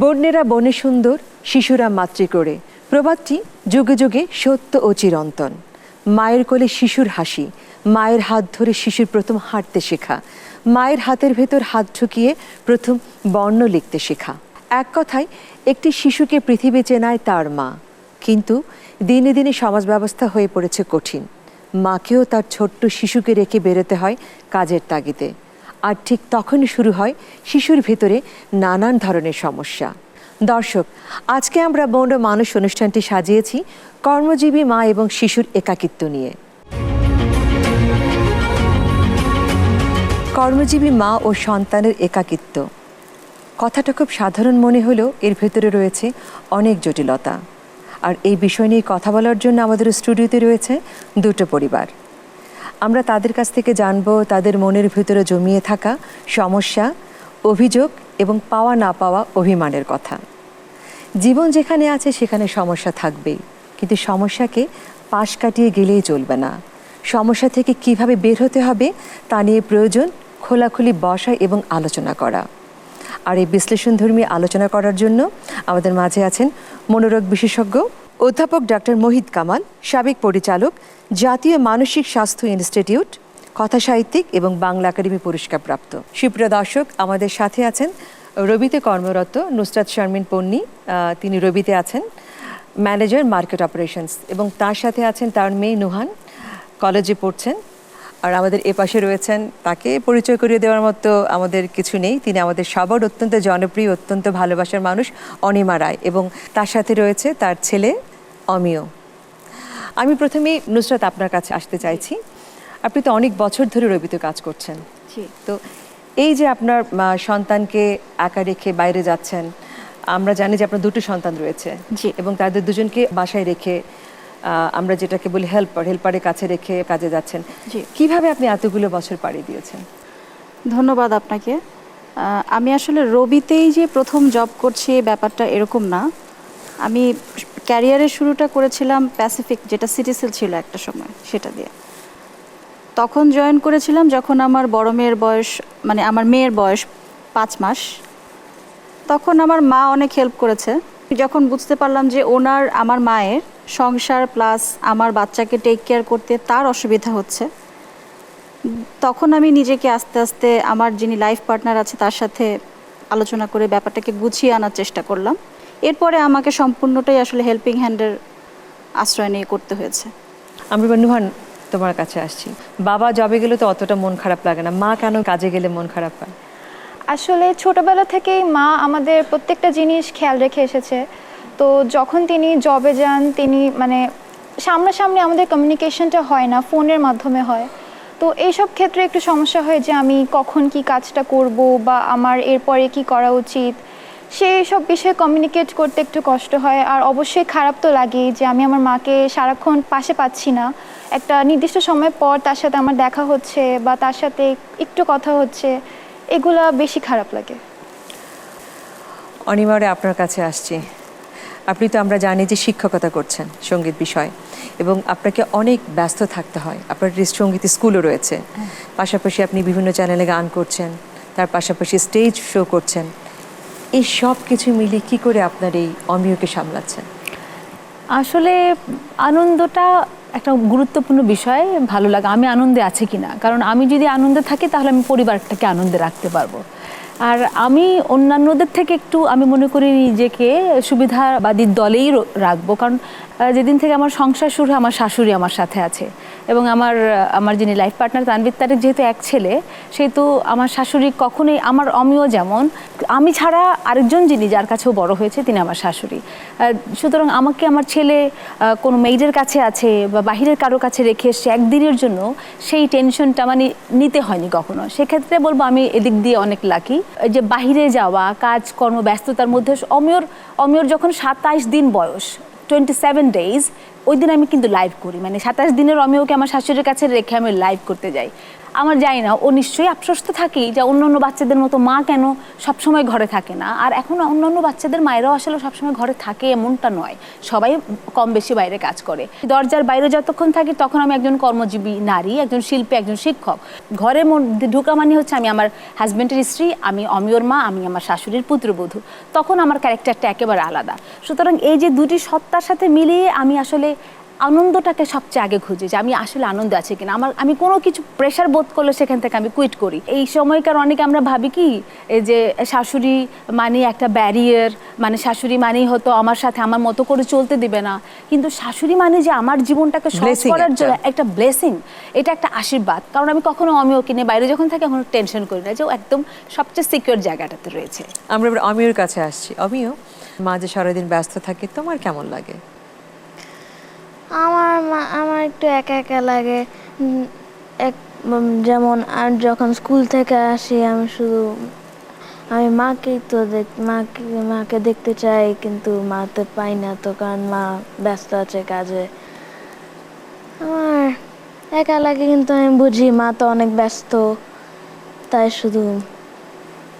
বন্যেরা বনে সুন্দর, শিশুরা মাতৃ করে। প্রবাদটি যুগে যুগে সত্য ও চিরন্তন। মায়ের কোলে শিশুর হাসি, মায়ের হাত ধরে শিশুর প্রথম হাঁটতে শেখা, মায়ের হাতের ভেতর হাত ঢুকিয়ে প্রথম বর্ণ লিখতে শেখা। এক কথায়, একটি শিশুকে পৃথিবী চেনায় তার মা। কিন্তু দিনে দিনে সমাজ ব্যবস্থা হয়ে পড়েছে কঠিন। মাকেও তার ছোট্ট শিশুকে রেখে বেরোতে হয় কাজের তাগিদে। আর ঠিক তখনই শুরু হয় শিশুর ভেতরে নানান ধরনের সমস্যা। দর্শক, আজকে আমরা বন্ড মানুষ অনুষ্ঠানটি সাজিয়েছি কর্মজীবী মা এবং শিশুর একাকিত্ব নিয়ে। কর্মজীবী মা ও সন্তানের একাকিত্ব। কথাটা খুব সাধারণ মনে হলেও এর ভেতরে রয়েছে অনেক জটিলতা। আর এই বিষয় নিয়ে কথা বলার জন্য আমাদের স্টুডিওতে রয়েছে দুটো পরিবার। আমরা তাদের কাছ থেকে জানব তাদের মনের ভিতরে জমিয়ে থাকা সমস্যা, অভিযোগ এবং পাওয়া না পাওয়া অভিমানের কথা। জীবন যেখানে আছে সেখানে সমস্যা থাকবেই। কিন্তু সমস্যাকে পাশ কাটিয়ে গেলেই চলবে না। সমস্যা থেকে কীভাবে বের হতে হবে তা নিয়ে প্রয়োজন খোলাখুলি বসা এবং আলোচনা করা। আর এই বিশ্লেষণধর্মী আলোচনা করার জন্য আমাদের মাঝে আছেন মনোরোগ বিশেষজ্ঞ অধ্যাপক ডক্টর মোহিত কামাল, সাবেক পরিচালক, জাতীয় মানসিক স্বাস্থ্য ইনস্টিটিউট, কথা সাহিত্যিক এবং বাংলা একাডেমি পুরস্কার প্রাপ্ত সুপ্রিয় দর্শক, আমাদের সাথে আছেন রবিতে কর্মরত নুসরাত শারমিন পন্নি তিনি রবিতে আছেন ম্যানেজার মার্কেট অপারেশনস এবং তার সাথে আছেন তার মেয়ে নুহান, কলেজে পড়ছেন। আর আমাদের এ পাশে রয়েছেন, তাকে পরিচয় করিয়ে দেওয়ার মতো আমাদের কিছু নেই, তিনি আমাদের সবার অত্যন্ত জনপ্রিয়, অত্যন্ত ভালোবাসার মানুষ অনিমা রায় এবং তার সাথে রয়েছে তার ছেলে অমিয়। আমি প্রথমেই নুসরাত আপনার কাছে আসতে চাইছি। আপনি তো অনেক বছর ধরে রবিতে কাজ করছেন। জি। তো এই যে আপনার সন্তানকে একা রেখে বাইরে যাচ্ছেন আমরা জানি যে আপনার দুটো সন্তান রয়েছে জি। এবং তাদের দুজনকে বাসায় রেখে আমরা যেটাকে বলি হেল্পার হেল্পারের কাছে রেখে কাজে যাচ্ছেন। কীভাবে আপনি এতগুলো বছর পাড়ি দিয়েছেন? ধন্যবাদ আপনাকে। আমি আসলে রবিতেই যে প্রথম জব করছি ব্যাপারটা এরকম না। আমি ক্যারিয়ারের শুরুটা করেছিলাম প্যাসিফিক যেটা সিটিসেল ছিল একটা সময়, সেটা দিয়ে। তখন জয়েন করেছিলাম যখন আমার বড় মেয়ের বয়স মানে আমার মেয়ের বয়স পাঁচ মাস। তখন আমার মা অনেক হেল্প করেছে। যখন বুঝতে পারলাম যে ওনার, আমার মায়ের সংসার প্লাস আমার বাচ্চাকে টেক কেয়ার করতে তার অসুবিধা হচ্ছে, তখন আমি নিজেকে আস্তে আস্তে আমার যিনি লাইফ পার্টনার আছে তার সাথে আলোচনা করে ব্যাপারটাকে গুছিয়ে আনার চেষ্টা করলাম। এরপরে আমাকে সম্পূর্ণটাই আসলে হেল্পিং হ্যান্ডের আশ্রয় নিয়ে করতে হয়েছে। আমি নুহান তোমার কাছে আসছি। বাবা জবে গেলে তো অতটা মন খারাপ লাগে না। মা কেন কাজে গেলে মন খারাপ হয়? আসলে ছোটবেলা থেকেই মা আমাদের প্রত্যেকটা জিনিস খেয়াল রেখে এসেছে। তো যখন তিনি জবে যান তিনি মানে সামনাসামনি আমাদের কমিউনিকেশনটা হয় না ফোনের মাধ্যমে হয়। তো এইসব ক্ষেত্রে একটু সমস্যা হয় যে আমি কখন কি কাজটা করব বা আমার এরপরে কি করা উচিত। সেই সব বিষয়ে কমিউনিকেট করতে একটু কষ্ট হয়। আর অবশ্যই খারাপ তো লাগেই যে আমি আমার মাকে সারাক্ষণ পাশে পাচ্ছি না। একটা নির্দিষ্ট সময় পর তার সাথে আমার দেখা হচ্ছে বা তার সাথে একটু কথা হচ্ছে এগুলা বেশি খারাপ লাগে। অনিবারে আপনার কাছে আসছি। আপনি তো আমরা জানি যে শিক্ষকতা করছেন সংগীত বিষয় এবং আপনাকে অনেক ব্যস্ত থাকতে হয়। আপনার সংগীত স্কুলও রয়েছে। পাশাপাশি আপনি বিভিন্ন চ্যানেলে গান করছেন তার পাশাপাশি স্টেজ শো করছেন। এই সব কিছু মিলিয়ে কি করে আপনার এই অমিয়কে সামলাচ্ছেন? আসলে আনন্দটা একটা গুরুত্বপূর্ণ বিষয়, ভালো লাগে, আমি আনন্দে আছি কিনা? কারণ আমি যদি আনন্দে থাকি, তাহলে আমি পরিবারটাকে আনন্দে রাখতে পারব। আর আমি অন্যান্যদের থেকে একটু, আমি মনে করি নিজেকে সুবিধাবাদীর দলেই রাখব। কারণ যেদিন থেকে আমার সংসার শুরু আমার শাশুড়ি আমার সাথে আছে। এবং আমার আমার যিনি লাইফ পার্টনার তানবির তারেক যেহেতু এক ছেলে, সেহেতু আমার শাশুড়ি কখনোই আমার অমিও যেমন। আমি ছাড়া আরেকজন যিনি যার কাছেও বড় হয়েছে, তিনি আমার শাশুড়ি। সুতরাং আমাকে আমার ছেলে কোনো মেয়েদের কাছে আছে বা বাহিরের কারও কাছে রেখে এসছে একদিনের জন্য, সেই টেনশনটা মানে নিতে হয়নি কখনো। সেক্ষেত্রে বলব আমি এদিক দিয়ে অনেক লাকি যে বাহিরে যাওয়া কাজ কর্ম ব্যস্ততার মধ্যে অমিয়র অমিয়র যখন সাতাইশ দিন বয়স টোয়েন্টি সেভেন ডেজ ওই দিন আমি কিন্তু লাইভ করি। মানে সাতাশ দিনের আমি ওকে আমার শাশুড়ির কাছে রেখে আমি লাইভ করতে যাই। আমার জানি না, ও নিশ্চয়ই আফসোস তো থাকেই যে অন্য অন্য বাচ্চাদের মতো মা কেন সবসময় ঘরে থাকে না। আর এখন অন্য অন্য বাচ্চাদের মায়েরাও আসলে সবসময় ঘরে থাকে এমনটা নয়। সবাই কম বেশি বাইরে কাজ করে। দরজার বাইরে যতক্ষণ থাকি তখন আমি একজন কর্মজীবী নারী, একজন শিল্পী, একজন শিক্ষক। ঘরের মধ্যে ঢোকা মানে হচ্ছে আমি আমার হাজব্যান্ডের স্ত্রী, আমি অমিয়র মা, আমি আমার শাশুড়ির পুত্রবধূ। তখন আমার ক্যারেক্টারটা একেবারে আলাদা। সুতরাং এই যে দুটি সত্তার সাথে মিলিয়ে আমি আসলে আনন্দটাকে সবচেয়ে আগে খুঁজি যে আমি আসলে আনন্দ আছে কিনা। আমার আমি কোনো কিছু প্রেশার বোধ করলে সেখান থেকে আমি কুইট করি। এই সময়কার অনেকে আমরা ভাবি কি এই যে শাশুড়ি মানে একটা ব্যারিয়ার মানে শাশুড়ি মানেই হতো আমার সাথে আমার মতো করে চলতে দিবে না। কিন্তু শাশুড়ি মানে যে আমার জীবনটাকে সহজ করার জন্য একটা। ব্লেসিং এটা একটা আশীর্বাদ। কারণ আমি কখনো অমিও কিনে বাইরে যখন থাকি এখন টেনশন করি না যে ও একদম সবচেয়ে সিকিউর জায়গাটাতে রয়েছে। আমরা এবার অমিয়র কাছে আসছি। অমিয় মা যে সারাদিন ব্যস্ত থাকে তোমার কেমন লাগে? আমার মা আমার একটু একা একা লাগে। এক যেমন আর যখন স্কুল থেকে আসি আমি শুধু আমি মাকেই তো দেখ মাকে মাকে দেখতে চাই কিন্তু মা তো পাই না তো কারণ মা ব্যস্ত আছে কাজে। আমার একা লাগে কিন্তু আমি বুঝি মা তো অনেক ব্যস্ত তাই শুধু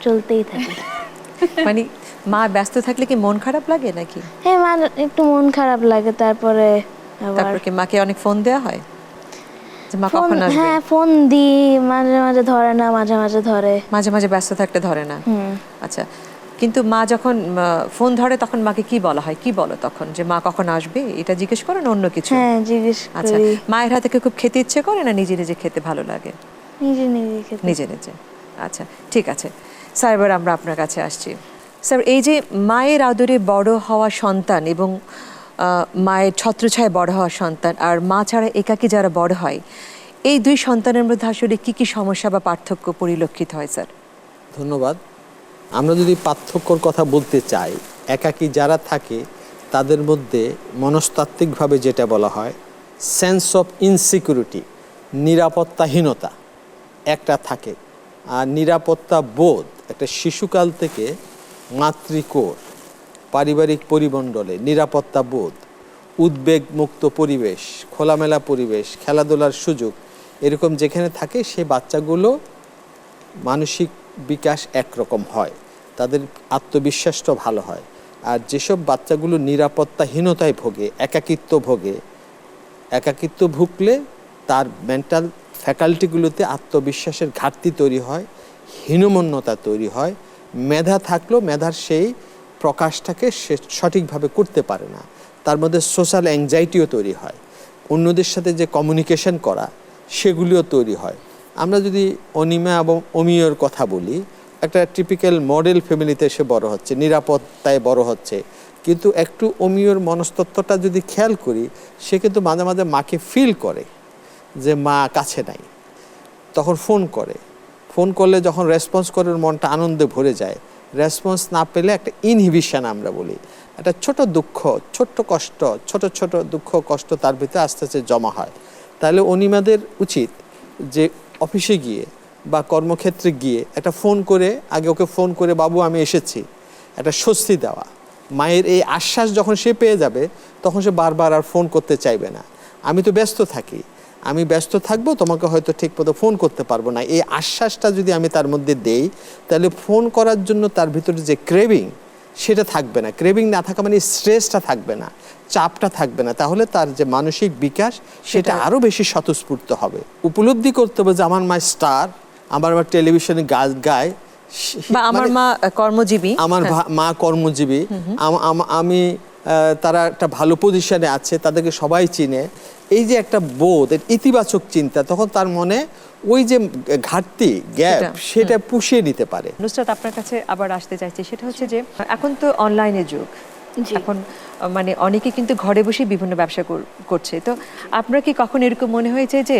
চলতেই থাকে। মানে মা ব্যস্ত থাকলে কি মন খারাপ লাগে নাকি? হ্যাঁ মা একটু মন খারাপ লাগে তারপরে তারপর কি মাকে অনেক ফোন দেওয়া হয়? যে মা কখন আসবে? হ্যাঁ ফোন দিই মাঝে মাঝে ধরে না মাঝে মাঝে ধরে। মাঝে মাঝে ব্যস্ত থাকতে ধরে না? আচ্ছা কিন্তু মা যখন ফোন ধরে তখন মাকে কি বলা হয়? কি বলো তখন? যে মা কখন আসবে? এটা জিজ্ঞেস করো না অন্য কিছু? হ্যাঁ জিজ্ঞেস আচ্ছা মায়ের হাতে কি খুব খেতে ইচ্ছে করে না নিজে নিজে খেতে ভালো লাগে? নিজে নিজে খেতে। নিজে নিজে। আচ্ছা ঠিক আছে। স্যার এবার আমরা আপনার কাছে আসছি। স্যার এই যে মায়ের আদরে বড় হওয়া সন্তান এবং মায়ের ছত্রছায় বড় হওয়া সন্তান আর মা ছাড়া একাকী যারা বড় হয়, এই দুই সন্তানের মধ্যে আসলে কি কি সমস্যা বা পার্থক্য পরিলক্ষিত হয়, স্যার? ধন্যবাদ। আমরা যদি পার্থক্যর কথা বলতে চাই, একাকী যারা থাকে, তাদের মধ্যে মনস্তাত্ত্বিকভাবে যেটা বলা হয় সেন্স অফ ইনসিকিউরিটি নিরাপত্তাহীনতা একটা থাকে। আর নিরাপত্তা বোধ, একটা শিশুকাল থেকে মাতৃকোর পারিবারিক পরিমণ্ডলে নিরাপত্তা বোধ উদ্বেগ মুক্ত পরিবেশ, খোলামেলা পরিবেশ, খেলাধুলার সুযোগ, এরকম যেখানে থাকে সেই বাচ্চাগুলো মানসিক বিকাশ একরকম হয়। তাদের আত্মবিশ্বাসটা ভালো হয়। আর যেসব বাচ্চাগুলো নিরাপত্তাহীনতায় ভোগে, একাকিত্ব ভোগে, একাকিত্ব ভুগলে তার মেন্টাল ফ্যাকাল্টিগুলোতে আত্মবিশ্বাসের ঘাটতি তৈরি হয়, হীনমন্যতা তৈরি হয়। মেধা থাকলেও মেধার সেই প্রকাশটাকে সে সঠিকভাবে করতে পারে না। তার মধ্যে সোশ্যাল অ্যাংজাইটিও তৈরি হয়। অন্যদের সাথে যে কমিউনিকেশন করা, সেগুলিও তৈরি হয়। আমরা যদি অনিমা এবং অমিয়র কথা বলি, একটা টিপিক্যাল মডেল ফ্যামিলিতে সে বড় হচ্ছে, নিরাপত্তায় বড় হচ্ছে। কিন্তু একটু অমিয়র মনস্তত্ত্বটা যদি খেয়াল করি, সে কিন্তু মাঝে মাঝে মাকে ফিল করে যে মা কাছে নাই। তখন ফোন করে। ফোন করলে যখন রেসপন্স করে মনটা আনন্দে ভরে যায়। রেসপন্স না পেলে একটা ইনহিবিশন আমরা বলি। একটা ছোট দুঃখ, ছোট্ট কষ্ট, ছোট ছোট দুঃখ, কষ্ট তার ভিতরে আস্তে আস্তে জমা হয়। তাহলে অনিমাদের উচিত যে অফিসে গিয়ে বা কর্মক্ষেত্রে গিয়ে একটা ফোন করে, আগে ওকে ফোন করে, বাবু, আমি এসেছি। একটা স্বস্তি দেওয়া। মায়ের এই আশ্বাস যখন সে পেয়ে যাবে, তখন সে বারবার আর ফোন করতে চাইবে না। আমি তো ব্যস্ত থাকি। আমি ব্যস্ত থাকব তোমাকে হয়তো ঠিক মতো ফোন করতে পারব না। এই আশ্বাসটা যদি আমি তার মধ্যে দেই তাহলে ফোন করার জন্য তার ভিতরে যে ক্রেভিং সেটা থাকবে না। ক্রেভিং না থাকা মানে স্ট্রেসটা থাকবে না চাপটা থাকবে না। তাহলে তার যে মানসিক বিকাশ সেটা আরও বেশি স্বতঃস্ফূর্ত হবে। উপলব্ধি করতে হবে যে আমার মা স্টার আমার মা টেলিভিশনে গাছ গায় বা আমার মানে- মা কর্মজীবী। আমার হ্যাঁ। মা কর্মজীবী। আম- তারা একটা ভালো পজিশনে আছে তাদেরকে সবাই চিনে। এই যে একটা বোধ ইতিবাচক চিন্তা তখন তার মনে ওই যে ঘাটতি গ্যাপ সেটা, পুষিয়ে নিতে পারে। নুসরাত আপনার কাছে আবার আসতে চাইছি। সেটা হচ্ছে যে এখন তো অনলাইনের যুগ। এখন মানে অনেকে কিন্তু ঘরে বসে বিভিন্ন ব্যবসা করছে। তো আপনার কি কখন এরকম মনে হয়েছে যে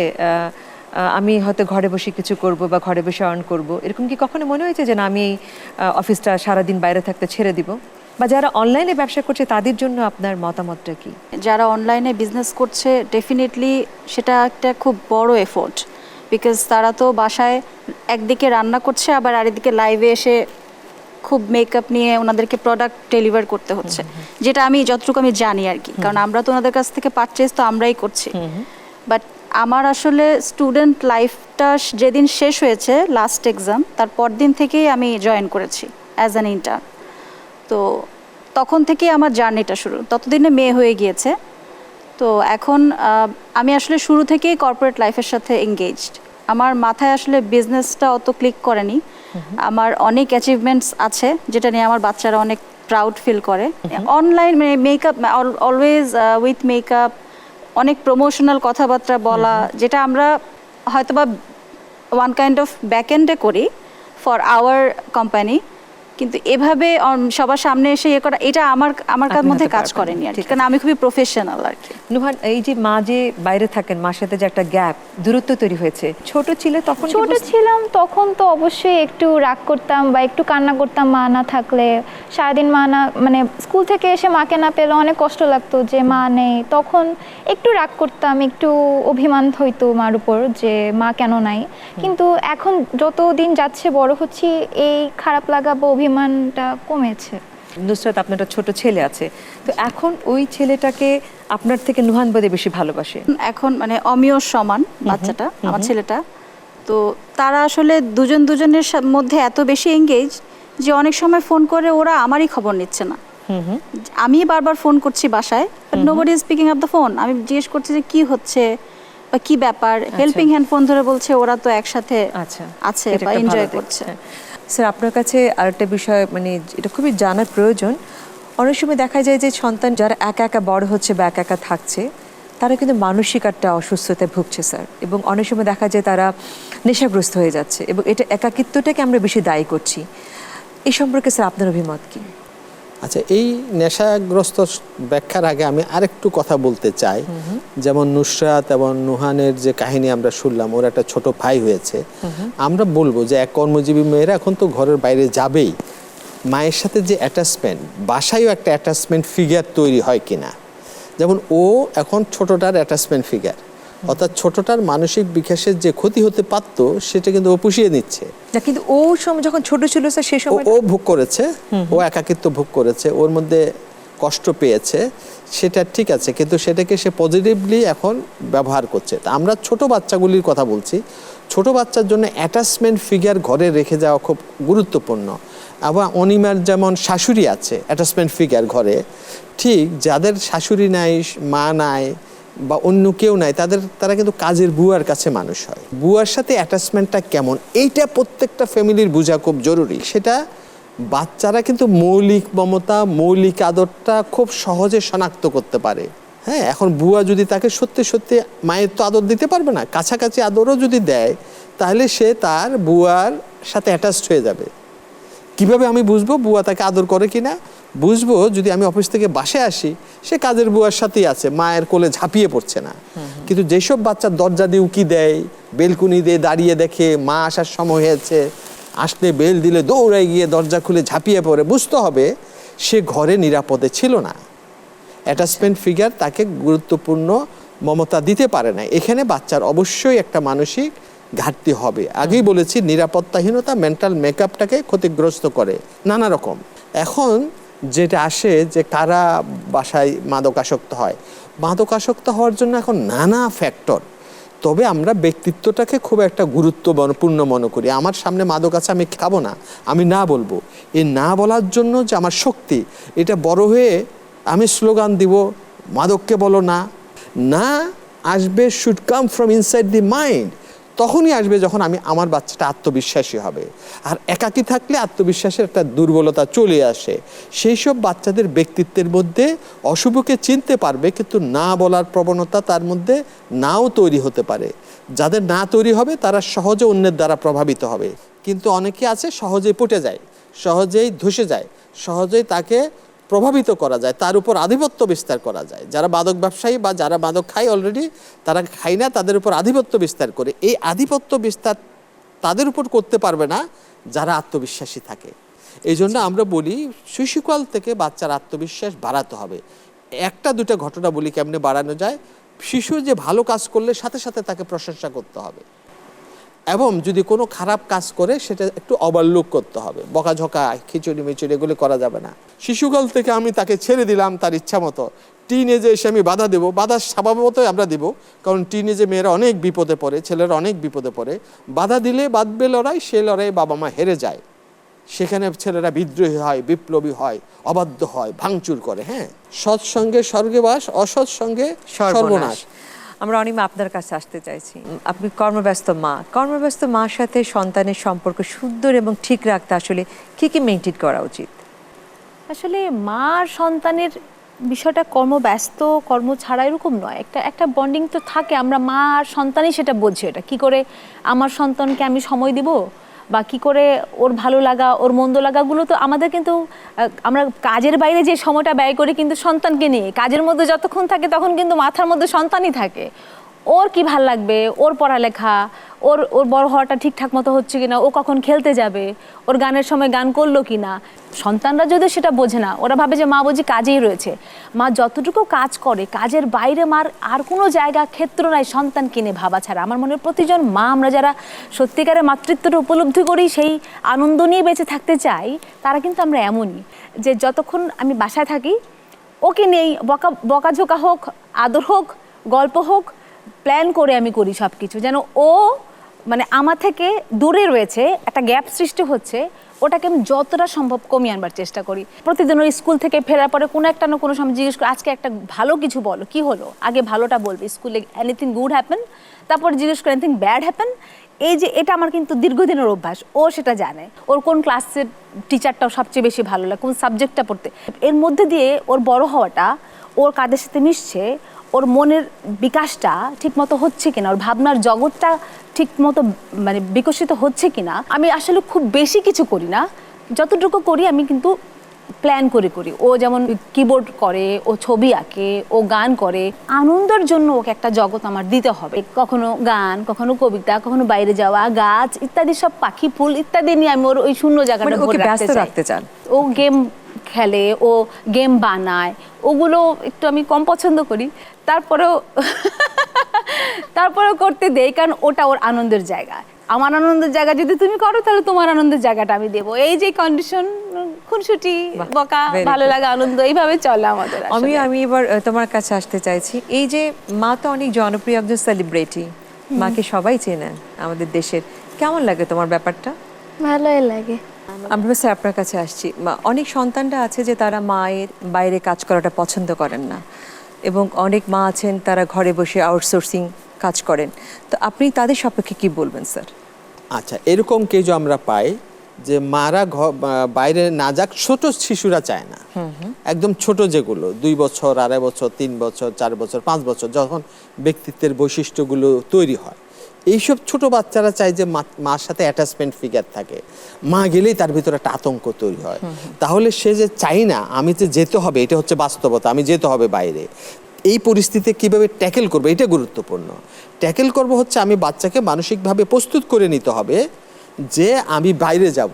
আমি হয়তো ঘরে বসে কিছু করব বা ঘরে বসে আর্ন করব? এরকম কি কখনো মনে হয়েছে যে না আমি এই, অফিসটা সারাদিন বাইরে থাকতে ছেড়ে দিব বা যারা অনলাইনে ব্যবসা করছে তাদের জন্য আপনার মতামতটা কি? যারা অনলাইনে বিজনেস করছে ডেফিনেটলি সেটা একটা খুব বড় এফোর্ট বিকজ তারা তো বাসায় একদিকে রান্না করছে আবার আরেকদিকে লাইভে এসে খুব মেকআপ নিয়ে ওনাদেরকে প্রোডাক্ট ডেলিভার করতে হচ্ছে। যেটা আমি যতটুকু আমি জানি আর কি। কারণ আমরা তো ওনাদের কাছ থেকে পারচেজ তো আমরাই করছি। বাট আমার আসলে স্টুডেন্ট লাইফটা যেদিন শেষ হয়েছে লাস্ট এক্সাম তার পরদিন থেকেই আমি জয়েন করেছি অ্যাজ অ্যান ইন্টার্ন তো তখন থেকেই আমার জার্নিটা শুরু। ততদিনে মেয়ে হয়ে গিয়েছে। তো এখন আমি আসলে শুরু থেকেই কর্পোরেট লাইফের সাথে এঙ্গেজড আমার মাথায় আসলে বিজনেসটা অত ক্লিক করেনি। আমার অনেক অ্যাচিভমেন্টস আছে যেটা নিয়ে আমার বাচ্চারা অনেক প্রাউড ফিল করে। অনলাইন মানে মেকআপ অলওয়েজ উইথ মেকআপ অনেক প্রমোশনাল কথাবার্তা বলা যেটা আমরা হয়তোবা ওয়ান কাইন্ড অফ ব্যাকএন্ডে করি ফর আওয়ার কোম্পানি কিন্তু এভাবে সবার সামনে এসে ইয়ে করা এটা আমার আমার আপনি মধ্যে কাজ করেনি আর কারণ আমি খুবই প্রফেশনাল আর কি। নুহান এই যে মা যে বাইরে থাকেন মার সাথে যে একটা গ্যাপ দূরত্ব তৈরি হয়েছে ছোট ছিল তখন ছোট ছিলাম তখন তো অবশ্যই একটু রাগ করতাম বা একটু কান্না করতাম মা না থাকলে। সারাদিন মা না মানে স্কুল থেকে এসে মাকে না পেলে অনেক কষ্ট লাগতো যে মা নেই। তখন একটু রাগ করতাম একটু অভিমান হইতো মার উপর যে মা কেন নাই। কিন্তু এখন যত দিন যাচ্ছে বড় হচ্ছি এই খারাপ লাগা বা অভিমানটা কমেছে। নুসরাত আপনার একটা ছোট ছেলে আছে। তো এখন ওই ছেলেটাকে আপনার থেকে নুহান বোধে বেশি ভালোবাসে? এখন মানে অমিয় সমান বাচ্চাটা আমার ছেলেটা। তো তারা আসলে দুজন দুজনের মধ্যে এত বেশি এঙ্গেজ যে অনেক সময় ফোন করে ওরা আমারই খবর নিচ্ছে না। আমি বারবার ফোন করছি বাসায় nobody is picking up the phone আমি জিজ্ঞেস করছি যে কি হচ্ছে বা কি ব্যাপার? হেল্পিং হ্যান্ড ফোন ধরে বলছে ওরা তো একসাথে আচ্ছা। আছে বা এনজয় করছে। হ্যাঁ। স্যার, আপনার কাছে আরেকটা বিষয় মানে এটা খুবই জানার প্রয়োজন। অনেক সময় দেখা যায় যে সন্তান যারা একা একা বড় হচ্ছে বা একা একা থাকছে, তারা কিন্তু মানসিক একটা অসুস্থতায় ভুগছে, স্যার। এবং অনেক সময় দেখা যায় তারা নেশাগ্রস্ত হয়ে যাচ্ছে এবং এটা একাকিত্বটাকে আমরা বেশি দায়ী করছি। এই সম্পর্কে, স্যার, আপনার অভিমত কি? আচ্ছা এই নেশাগ্রস্ত ব্যাখ্যার আগে আমি আরেকটু কথা বলতে চাই। যেমন নুসরাত এবং নুহানের যে কাহিনী আমরা শুনলাম ওর একটা ছোট ভাই হয়েছে। আমরা বলব যে এক কর্মজীবী মেয়েরা এখন তো ঘরের বাইরে যাবেই। মায়ের সাথে যে অ্যাটাচমেন্ট বাসায়ও একটা অ্যাটাচমেন্ট ফিগার তৈরি হয় কিনা? যেমন ও এখন ছোটটার অ্যাটাচমেন্ট ফিগার অর্থাৎ ছোটটার মানসিক বিকাশের যে ক্ষতি হতে পারত সেটা কিন্তু ও পুষিয়ে নিচ্ছে। কিন্তু ও সময় যখন ছোট ছিল স্যার সে সময় ও ভোগ করেছে ও একাকিত্ব ভোগ করেছে ওর মধ্যে কষ্ট পেয়েছে সেটা ঠিক আছে কিন্তু সেটাকে সে পজিটিভলি এখন ব্যবহার করছে। তা আমরা ছোট বাচ্চাগুলির কথা বলছি। ছোট বাচ্চার জন্য অ্যাটাচমেন্ট ফিগার ঘরে রেখে যাওয়া খুব গুরুত্বপূর্ণ। আবার অনিমার যেমন শাশুড়ি আছে অ্যাটাচমেন্ট ফিগার ঘরে ঠিক যাদের শাশুড়ি নাই মা নাই বা অন্য কেউ নাই, তাদের, তারা কিন্তু কাজের বুয়ার কাছে মানুষ হয়। বুয়ার সাথে অ্যাটাচমেন্টটা কেমন? এইটা প্রত্যেকটা ফ্যামিলির বোঝা খুব জরুরি। সেটা বাচ্চারা কিন্তু মৌলিক মমতা, মৌলিক আদরটা খুব সহজে শনাক্ত করতে পারে। হ্যাঁ এখন বুয়া যদি তাকে সত্যি সত্যি মায়ের তো আদর দিতে পারবে না, কাছাকাছি আদরও যদি দেয়, তাহলে সে তার বুয়ার সাথে অ্যাটাচড হয়ে যাবে। কীভাবে আমি বুঝব বুয়া তাকে আদর করে কিনা বুঝব যদি আমি অফিস থেকে বাসে আসি, সে কাজের বুয়ার সাথেই আছে, মায়ের কোলে ঝাঁপিয়ে পড়ছে না। কিন্তু যেসব বাচ্চা দরজা দিয়ে উকি দেয়, বেলকুনি দিয়ে দাঁড়িয়ে দেখে, মা আসার সময় হয়েছে, আসলে বেল দিলে দৌড়ায় গিয়ে দরজা খুলে ঝাঁপিয়ে পড়ে, বুঝতে হবে সে ঘরে নিরাপদে ছিল না। অ্যাটাচমেন্ট ফিগার তাকে গুরুত্বপূর্ণ মমতা দিতে পারে না। এখানে বাচ্চার অবশ্যই একটা মানসিক ঘাটতি হবে। আগেই বলেছি, নিরাপত্তাহীনতা মেন্টাল মেকআপটাকে ক্ষতিগ্রস্ত করে, নানা রকম। এখন যেটা আসে যে কারা বাসায় মাদকাসক্ত হয়, মাদকাসক্ত হওয়ার জন্য এখন নানা ফ্যাক্টর তবে আমরা ব্যক্তিত্বটাকে খুব একটা গুরুত্বপূর্ণ মনে করি। আমার সামনে মাদক আছে, আমি খাব না, আমি না বলব। এই না বলার জন্য যে আমার শক্তি, এটা বড় হয়ে আমি স্লোগান দিব, মাদককে বলো না। না আসবে should come from inside the mind তখনই আসবে যখন আমি আমার বাচ্চাটা আত্মবিশ্বাসী হবে। আর একাকী থাকলে আত্মবিশ্বাসের একটা দুর্বলতা চলে আসে। সেই সব বাচ্চাদের ব্যক্তিত্বের মধ্যে অশুভকে চিনতে পারবে, কিন্তু না বলার প্রবণতা তার মধ্যে নাও তৈরি হতে পারে। যাদের না তৈরি হবে, তারা সহজে অন্যের দ্বারা প্রভাবিত হবে। কিন্তু অনেকে আছে, সহজেই পটে যায়, সহজেই ধসে যায়, সহজেই তাকে প্রভাবিত করা যায়, তার উপর আধিপত্য বিস্তার করা যায়। যারা মাদক ব্যবসায়ী বা যারা মাদক খায় অলরেডি তারা খায় না, তাদের উপর আধিপত্য বিস্তার করে। এই আধিপত্য বিস্তার তাদের উপর করতে পারবে না, যারা আত্মবিশ্বাসী থাকে। এই জন্য আমরা বলি, শিশুকাল থেকে বাচ্চার আত্মবিশ্বাস বাড়াতে হবে। একটা, দুটা ঘটনা বলি কেমনে বাড়ানো যায়। শিশু যে ভালো কাজ করলে সাথে সাথে তাকে প্রশংসা করতে হবে। এবং যদি কোনো খারাপ কাজ করে সেটা একটু ওভারলুক করতে হবে। বকাঝকা খিচুড়ি মিচুড়ি এগুলি করা যাবে না। শিশুকাল থেকে আমি তাকে ছেড়ে দিলাম তার ইচ্ছা মতো। টিনেজে এসে আমি বাধা দেবো। বাধা স্বভাবতই আমরা দেবো। কারণ টিনেজে মেয়েরা অনেক বিপদে পড়ে ছেলেরা অনেক বিপদে পড়ে। বাধা দিলে বাঁধবে লড়াই সে লড়াই বাবা মা হেরে যায়। সেখানে ছেলেরা বিদ্রোহী হয় বিপ্লবী হয় অবাধ্য হয় ভাঙচুর করে হ্যাঁ? সৎসঙ্গে স্বর্গবাস অসৎ সঙ্গে সর্বনাশ। সর্বনাশ। আমরা অনিমা আপনার কাছে আসতে চাইছি। আপনি কর্মব্যস্ত মা। কর্মব্যস্ত মার সাথে সন্তানের সম্পর্ক সুন্দর এবং ঠিক রাখতে আসলে কি কি মেনটেন করা উচিত? আসলে মা আর সন্তানের বিষয়টা কর্মব্যস্ত, কর্ম ছাড়া এরকম নয়। একটা একটা বন্ডিং তো থাকে। আমরা মা আর সন্তানই সেটা বোঝে এটা কি করে আমার সন্তানকে আমি সময় দিব? বা কি করে ওর ভালো লাগা, ওর মন্দ লাগাগুলো তো আমাদের কিন্তু আমরা কাজের বাইরে যে সময়টা ব্যয় করি কিন্তু সন্তানকে নিয়ে, কাজের মধ্যে যতক্ষণ থাকে তখন কিন্তু মাথার মধ্যে সন্তানই থাকে। ওর কি ভালো লাগবে? ওর পড়ালেখা, ওর ওর বড় হওয়াটা ঠিকঠাক মতো হচ্ছে কিনা? ও কখন খেলতে যাবে? ওর গানের সময় গান করল কিনা? সন্তানরা যদি সেটা বোঝে না, ওরা ভাবে যে মা বুঝি কাজেই রয়েছে। মা যতটুকু কাজ করে, কাজের বাইরে মার আর কোনো জায়গা, ক্ষেত্র নাই সন্তান কিনে ভাবা ছাড়া। আমার মনে প্রতিজন মা আমরা যারা সত্যিকারের মাতৃত্বটা উপলব্ধি করি, সেই আনন্দ নিয়ে বেঁচে থাকতে চাই, তারা কিন্তু আমরা এমনই। যে যতক্ষণ আমি বাসায় থাকি, ওকে নেই, বকা, বকাঝোকা হোক, আদর হোক, গল্প হোক প্ল্যান করে আমি করি সব কিছু যেন ও মানে আমার থেকে দূরে রয়েছে, একটা গ্যাপ সৃষ্টি হচ্ছে, ওটাকে আমি যতটা সম্ভব কমিয়ে আনবার চেষ্টা করি। প্রতিদিন ওই স্কুল থেকে ফেরার পরে কোনো একটা না কোনো সময় জিজ্ঞেস করি, আজকে একটা ভালো কিছু বলো, কি হলো? আগে ভালোটা বলবে স্কুলে এনিথিং গুড হ্যাপেন তারপর জিজ্ঞেস করে এনিথিং ব্যাড হ্যাপেন এই যে এটা আমার কিন্তু দীর্ঘদিনের অভ্যাস, ও সেটা জানে। ওর কোন ক্লাসের টিচারটাও সবচেয়ে বেশি ভালো লাগে, কোন সাবজেক্টটা পড়তে। এর মধ্যে দিয়ে ওর বড় হওয়াটা, ওর কাদের সাথে মিশছে ওর মনের বিকাশটা ঠিকমতো হচ্ছে কিনা ওর ভাবনার জগৎটা ঠিকমতো মানে বিকশিত হচ্ছে কিনা আমি আসলে খুব বেশি কিছু করি না যতটুকু করি আমি কিন্তু প্ল্যান করে করি ও যেমন কিবোর্ড করে ও ছবি আঁকে ও গান করে আনন্দের জন্য ওকে একটা জগৎ আমার দিতে হবে কখনো গান কখনো কবিতা কখনো বাইরে যাওয়া গাছ ইত্যাদি সব পাখি ফুল ইত্যাদি নিয়ে আমি ওর ওই শূন্য জায়গাটা মানে ওকে ব্যস্ত। রাখতে চান। ও গেম খেলে ও গেম বানায় ওগুলো একটু আমি কম পছন্দ করি তারপরেও তারপরেও করতে দেই কারণ ওটা ওর আনন্দের জায়গা। আমার আনন্দের জায়গা যদি তুমি করো তাহলে তোমার আনন্দের জায়গাটা আমি দেবো। এই যে কন্ডিশন খুনসুটি বকা ভালো. লাগা আনন্দ এইভাবে চলে আমাদের আমি আমি এবার তোমার কাছে আসতে চাইছি। এই যে মা তো অনেক জনপ্রিয় একজন সেলিব্রিটি মাকে সবাই চেনেন আমাদের দেশের। কেমন লাগে তোমার ব্যাপারটা? ভালোই লাগে। আমরা স্যার আপনার কাছে আসছি। মা- অনেক সন্তানরা আছে যে তারা মায়ের বাইরে কাজ করাটা পছন্দ করেন না। এবং অনেক মা আছেন তারা ঘরে বসে আউটসোর্সিং কাজ করেন। তো আপনি তাদের সাপেক্ষে কি বলবেন স্যার? আচ্ছা এরকম কেজ আমরা পাই যে মারা বাইরে না যাক ছোট শিশুরা চায় না। একদম ছোট যেগুলো দুই বছর আড়াই বছর তিন বছর চার বছর পাঁচ বছর যখন ব্যক্তিত্বের বৈশিষ্ট্যগুলো তৈরি হয়। এইসব ছোট বাচ্চারা চায় যে মা- মার সাথে অ্যাটাচমেন্ট ফিগার থাকে। মা গেলেই তার ভিতরে একটা আতঙ্ক তৈরি হয়। তাহলে সে যে চাই না আমি যে যেতে হবে এটা হচ্ছে বাস্তবতা আমি যেতে হবে বাইরে। এই পরিস্থিতিতে কীভাবে ট্যাকেল করব এটা গুরুত্বপূর্ণ। ট্যাকেল করব হচ্ছে আমি বাচ্চাকে মানসিকভাবে প্রস্তুত করে নিতে হবে যে আমি বাইরে যাব।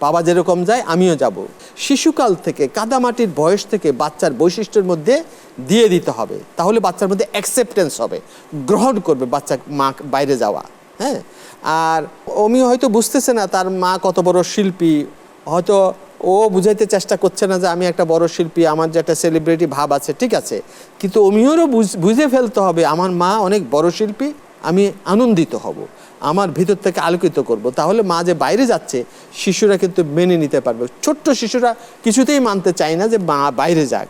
বাবা যেরকম যায়, আমিও যাব। শিশুকাল থেকে, কাদামাটির বয়স থেকে বাচ্চার বৈশিষ্ট্যের মধ্যে দিয়ে দিতে হবে। তাহলে বাচ্চার মধ্যে অ্যাকসেপ্টেন্স হবে, গ্রহণ করবে বাচ্চা মা বাইরে যাওয়া হ্যাঁ? আর অমি হয়তো বুঝতেছে না, তার মা কত বড় শিল্পী। হয়তো ও বুঝাইতে চেষ্টা করছে না যে, আমি একটা বড় শিল্পী, আমার যে একটা সেলিব্রিটি ভাব আছে, ঠিক আছে। কিন্তু অমিওরও বুঝ- বুঝে ফেলতে হবে, আমার মা অনেক বড় শিল্পী আমি আনন্দিত হব, আমার ভিতর থেকে আলোকিত করব। তাহলে মা যে বাইরে যাচ্ছে, শিশুরা কিন্তু মেনে নিতে পারবে। ছোট্ট শিশুরা কিছুতেই মানতে চায় না যে মা বাইরে যাক।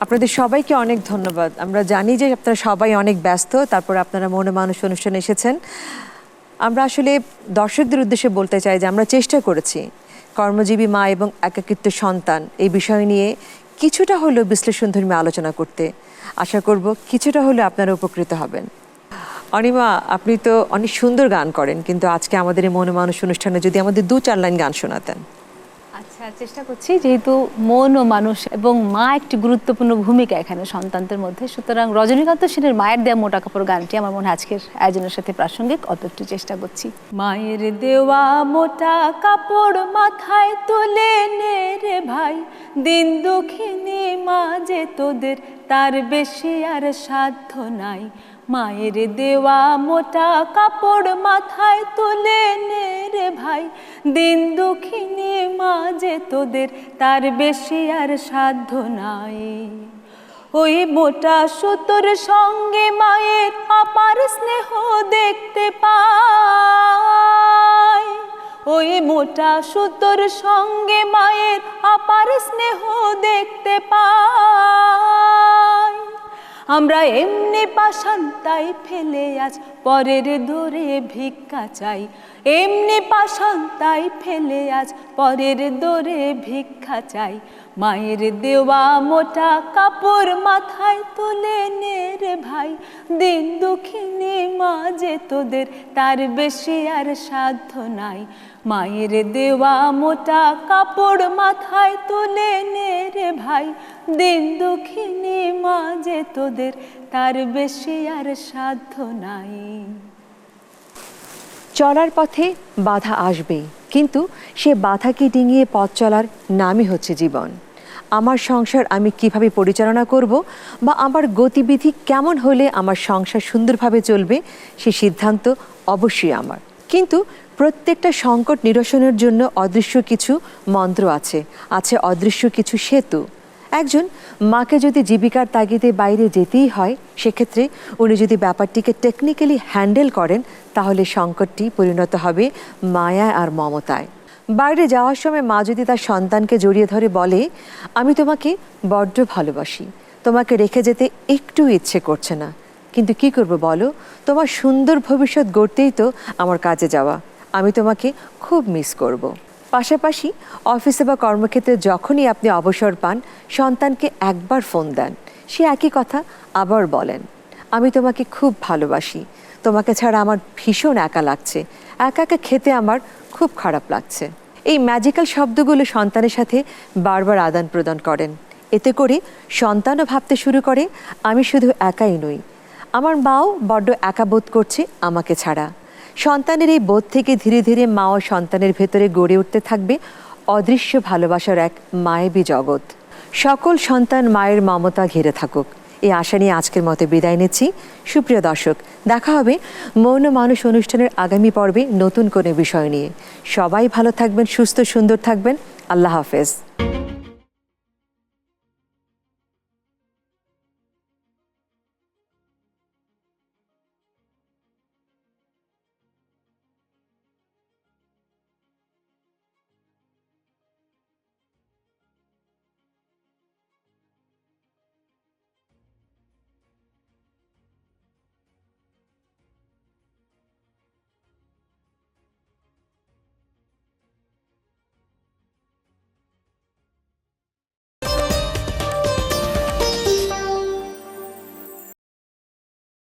আপনাদের সবাইকে অনেক ধন্যবাদ। আমরা জানি যে আপনারা সবাই অনেক ব্যস্ত, তারপর আপনারা মনে মানুষ অনুষ্ঠানে এসেছেন। আমরা আসলে দর্শকদের উদ্দেশ্যে বলতে চাই যে আমরা চেষ্টা করেছি, কর্মজীবী মা এবং একাকিত্ব সন্তান, এই বিষয় নিয়ে কিছুটা হলেও বিশ্লেষণধর্মী আলোচনা করতে। আশা করব কিছুটা হলেও আপনারা উপকৃত হবেন। অনিমা আপনি তো অনেক সুন্দর গান করেন কিন্তু আজকে আমাদের এই মনে মানুষ অনুষ্ঠানে যদি আমাদের দু চার লাইন গান শোনাতেন। আচ্ছা চেষ্টা করছি যেহেতু মন ও মানুষ এবং মা একটি গুরুত্বপূর্ণ ভূমিকা এখানে সন্তানদের মধ্যে সুতরাং রজনীকান্ত সেনের মায়ের দেয়া মোটা কাপড় গানটি আমার মনে হয় আজকের আয়োজনের সাথে প্রাসঙ্গিক অত একটু চেষ্টা করছি। মায়ের দেওয়া মোটা কাপড় মাথায় তুলে নে রে ভাই দিন দুঃখিনী মা যে তোদের তার বেশি আর সাধ্য নাই। মায়ের দেওয়া মোটা কাপড় মাথায় তুলে নে রে ভাই। দিন দুঃখিনী মা যে তোদের, তার বেশি আর সাধ্য নাই। ওই মোটা সুতোর সঙ্গে মায়ের আপার স্নেহ দেখতে পাই। ওই মোটা সুতোর সঙ্গে মায়ের আপার স্নেহ দেখতে আমরা এমনি পাশান তাই ফেলে আজ, পরের দোরে ভিক্ষা চাই। এমনি পাশান তাই ফেলে আজ, পরের দোরে ভিক্ষা চাই। মায়ের দেওয়া মোটা কাপড় মাথায় তুলে নে রে ভাই। দিন দুঃখিনী মাঝে তোদের, তার বেশি আর সাধ্য নাই। মায়ের দেওয়া মোটা কাপড় মাথায় তুলে নে রে ভাই। দিন দুঃখিনী মা যে তোদের, তার বেশি আর সাধ্য নাই। চলার পথে বাধা আসবেই, কিন্তু সে বাধাকে ডিঙিয়ে পথ চলার নামই হচ্ছে জীবন। আমার সংসার আমি কীভাবে পরিচালনা করব বা আমার গতিবিধি কেমন হলে আমার সংসার সুন্দরভাবে চলবে, সে সিদ্ধান্ত অবশ্যই আমার। কিন্তু প্রত্যেকটা সংকট নিরসনের জন্য অদৃশ্য কিছু মন্ত্র আছে। আছে অদৃশ্য কিছু সেতু। একজন মাকে যদি জীবিকার তাগিদে বাইরে যেতেই হয়, সেক্ষেত্রে উনি যদি ব্যাপারটিকে টেকনিক্যালি হ্যান্ডেল করেন, তাহলে সংকটটি পরিণত হবে মায়া আর মমতায়। বাইরে যাওয়ার সময় মা যদি তার সন্তানকে জড়িয়ে ধরে বলে, আমি তোমাকে বড্ড ভালোবাসি। তোমাকে রেখে যেতে একটু ইচ্ছে করছে না। কিন্তু কি করব বলো? তোমার সুন্দর ভবিষ্যৎ গড়তেই তো আমার কাজে যাওয়া। আমি তোমাকে খুব মিস করব। পাশাপাশি অফিসে বা কর্মক্ষেত্রে যখনই আপনি অবসর পান, সন্তানকে একবার ফোন দেন। সে একই কথা আবার বলেন, আমি তোমাকে খুব ভালোবাসি। তোমাকে ছাড়া আমার ভীষণ একা লাগছে। একা একা খেতে আমার খুব খারাপ লাগছে। এই ম্যাজিক্যাল শব্দগুলো সন্তানের সাথে বারবার আদান প্রদান করেন। এতে করে সন্তানও ভাবতে শুরু করে, আমি শুধু একাই নই আমার মাও বড্ড একা বোধ করছে আমাকে ছাড়া। সন্তানের এই বোধ থেকে ধীরে ধীরে মা ও সন্তানের ভেতরে গড়ে উঠতে থাকবে অদৃশ্য ভালোবাসার এক মায়াবী জগৎ। সকল সন্তান মায়ের মমতা ঘিরে থাকুক। এই আশা নিয়ে আজকের মতো বিদায় নিচ্ছি। সুপ্রিয় দর্শক, দেখা হবে মৌন মানুষ অনুষ্ঠানের আগামী পর্বে নতুন কোনো বিষয় নিয়ে। সবাই ভালো থাকবেন, সুস্থ সুন্দর থাকবেন। আল্লাহ হাফেজ।